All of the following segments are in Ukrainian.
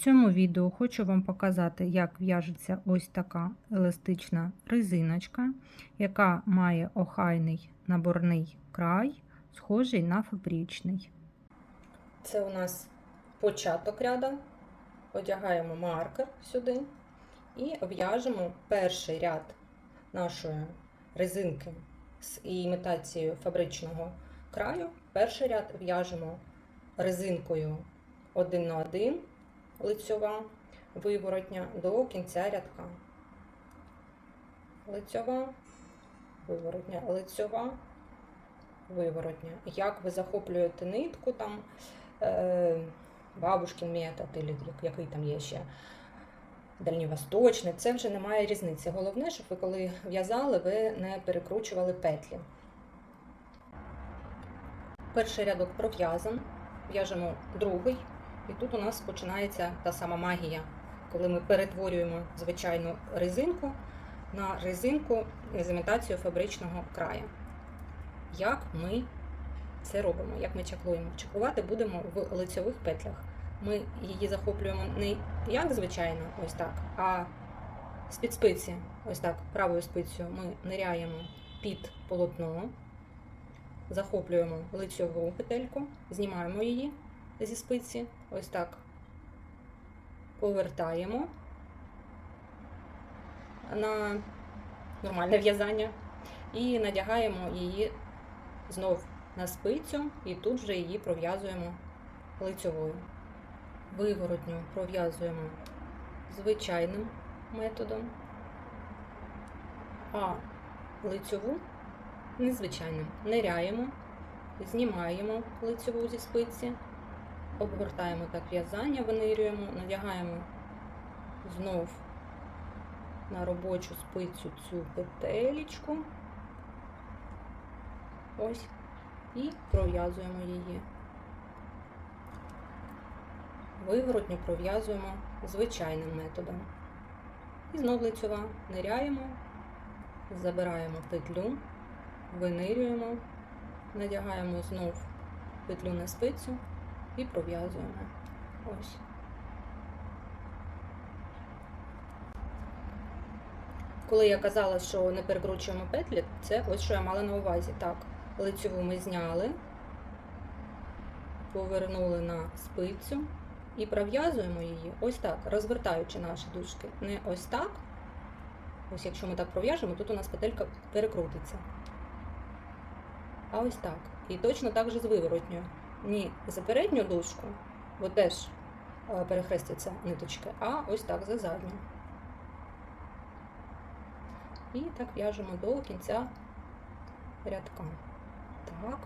цьому відео хочу вам показати, як в'яжеться ось така еластична резиночка, яка має охайний наборний край, схожий на фабричний. Це у нас початок ряда. Одягаємо маркер сюди і в'яжемо перший ряд нашої резинки з імітацією фабричного краю. Перший ряд в'яжемо резинкою 1 на 1 лицьова виворотня до кінця рядка. Лицьова, виворотня, лицьова, виворотня. Як ви захоплюєте нитку, там е, бабушкин метод, який там є ще дальньовосточний, це вже немає різниці. Головне, щоб ви коли в'язали, ви не перекручували петлі. Перший рядок пров'язан, в'яжемо другий, і тут у нас починається та сама магія, коли ми перетворюємо звичайну резинку на резинку з імітацією фабричного краю. Як ми це робимо, як ми чаклуємо? Чаклувати будемо в лицьових петлях. Ми її захоплюємо не як звичайно, ось так, а з-під спиці, ось так, правою спицею ми ниряємо під полотно, захоплюємо лицьову петельку, знімаємо її зі спиці, ось так повертаємо на нормальне в'язання і надягаємо її знов на спицю, і тут вже її пров'язуємо лицьовою. Виворотню пров'язуємо звичайним методом, а лицьову незвичайним. Ниряємо, знімаємо лицьову зі спиці, обгортаємо так в'язання, винирюємо, надягаємо знов на робочу спицю цю петелечку. Ось, і пров'язуємо її. Виворотню пров'язуємо звичайним методом. І знов лицьова ниряємо, забираємо петлю, винирюємо, надягаємо знов петлю на спицю і пров'язуємо. Ось. Коли я казала, що не перекручуємо петлі, це ось що я мала на увазі. Так, лицьову ми зняли, повернули на спицю. І пров'язуємо її ось так, розвертаючи наші дужки. Не ось так. Ось якщо ми так пров'яжемо, тут у нас петелька перекрутиться. А ось так. І точно так же з виворотньою. Ні за передню дужку, бо теж перехрестяться ниточки, а ось так за задню. І так в'яжемо до кінця рядка. Так.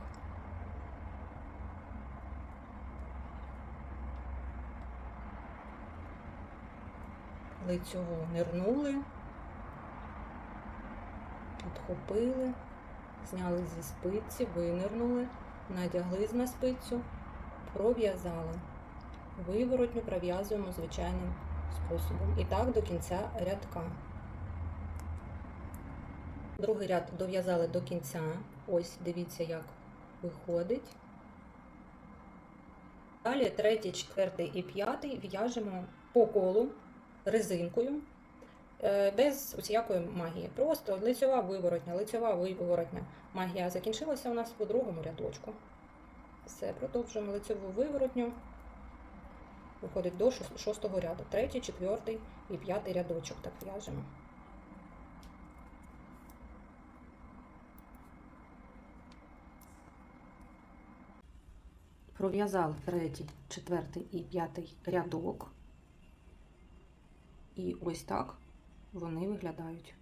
лицьову нирнули, підхопили, зняли зі спиці, винирнули, надягли на спицю, пров'язали. Виворотню пров'язуємо звичайним способом. І так до кінця рядка. Другий ряд дов'язали до кінця. Ось дивіться, як виходить. Далі третій, четвертий і п'ятий в'яжемо по колу резинкою, без усіякої магії. Просто лицьова виворотня, лицьова виворотня. Магія закінчилася у нас у другому рядочку. Все, продовжуємо лицьову виворотню. Виходить до шостого ряду. Третій, четвертий і п'ятий рядочок так в'яжемо. Пров'язали третій, четвертий і п'ятий рядок. І ось так вони виглядають.